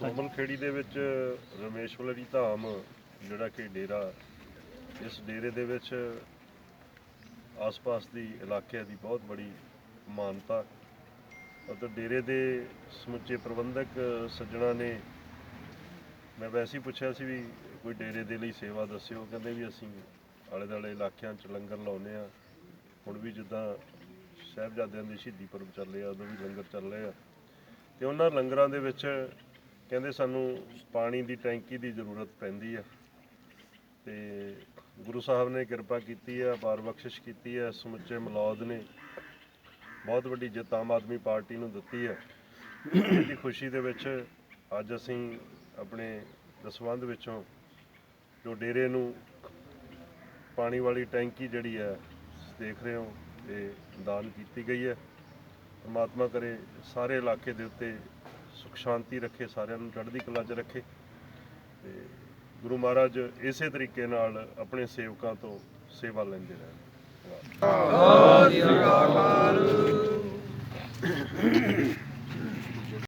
ਸੋਮਲ ਖੇੜੀ ਦੇ ਵਿੱਚ ਰਮੇਸ਼ਵਰੀ ਧਾਮ, ਜਿਹੜਾ ਕਿ ਡੇਰਾ, ਇਸ ਡੇਰੇ ਦੇ ਵਿੱਚ ਆਸ-ਪਾਸ ਦੀ ਇਲਾਕੇ ਦੀ ਬਹੁਤ ਬੜੀ ਮਾਨਤਾ ਅਤੇ ਡੇਰੇ ਦੇ ਸਮੁੱਚੇ ਪ੍ਰਬੰਧਕ ਸੱਜਣਾ ਨੇ ਮੈਂ ਵੈਸੇ ਹੀ ਪੁੱਛਿਆ ਸੀ ਵੀ ਕੋਈ ਡੇਰੇ ਦੇ ਲਈ ਸੇਵਾ ਦੱਸਿਓ, ਕਹਿੰਦੇ ਵੀ ਅਸੀਂ ਆਲੇ ਦੁਆਲੇ ਇਲਾਕਿਆਂ 'ਚ ਲੰਗਰ ਲਾਉਨੇ ਆ ਹੁਣ ਵੀ ਜਿੱਦਾਂ ਸਾਹਿਬਜ਼ਾਦਿਆਂ ਦੀ ਸ਼ਹੀਦੀ ਪਰਬ ਚੱਲ ਰਿਹਾ, ਉਦੋਂ ਵੀ ਲੰਗਰ ਚੱਲ ਰਿਹਾ ਆ। ਤੇ ਉਹਨਾਂ ਲੰਗਰਾਂ ਦੇ ਵਿੱਚ ਕਹਿੰਦੇ ਸਾਨੂੰ ਪਾਣੀ ਦੀ ਟੈਂਕੀ ਦੀ ਜ਼ਰੂਰਤ ਪੈਂਦੀ ਆ। ਤੇ ਗੁਰੂ ਸਾਹਿਬ ਨੇ ਕਿਰਪਾ ਕੀਤੀ ਆ, ਬਾਰ ਬਖਸ਼ਿਸ਼ ਕੀਤੀ ਆ, ਸਮੁੱਚੇ ਮਲੌਦ ਨੇ ਬਹੁਤ ਵੱਡੀ ਜਿੱਤ ਆਮ ਆਦਮੀ ਪਾਰਟੀ ਨੂੰ ਦਿੱਤੀ ਹੈ ਇਹਦੀ ਖੁਸ਼ੀ ਦੇ ਵਿੱਚ ਅੱਜ ਅਸੀਂ ਆਪਣੇ ਦਸਵੰਧ ਵਿੱਚੋਂ ਜੋ ਡੇਰੇ ਨੂੰ ਪਾਣੀ ਵਾਲੀ ਟੈਂਕੀ ਜਿਹੜੀ ਹੈ ਦੇਖ ਰਹੇ ਹੋ ਇਹ ਦਾਨ ਕੀਤੀ ਗਈ ਹੈ ਪਰਮਾਤਮਾ ਕਰੇ ਸਾਰੇ ਇਲਾਕੇ ਦੇ ਉੱਤੇ ਸੁਖ ਸ਼ਾਂਤੀ ਰੱਖੇ, ਸਾਰਿਆਂ ਨੂੰ ਚੜ੍ਹਦੀ ਕਲਾ 'ਚ ਰੱਖੇ। ਤੇ ਗੁਰੂ ਮਹਾਰਾਜ ਇਸੇ ਤਰੀਕੇ ਨਾਲ ਆਪਣੇ ਸੇਵਕਾਂ ਤੋਂ ਸੇਵਾ ਲੈਂਦੇ ਰਹਿਣ। ਧੰਨਵਾਦ।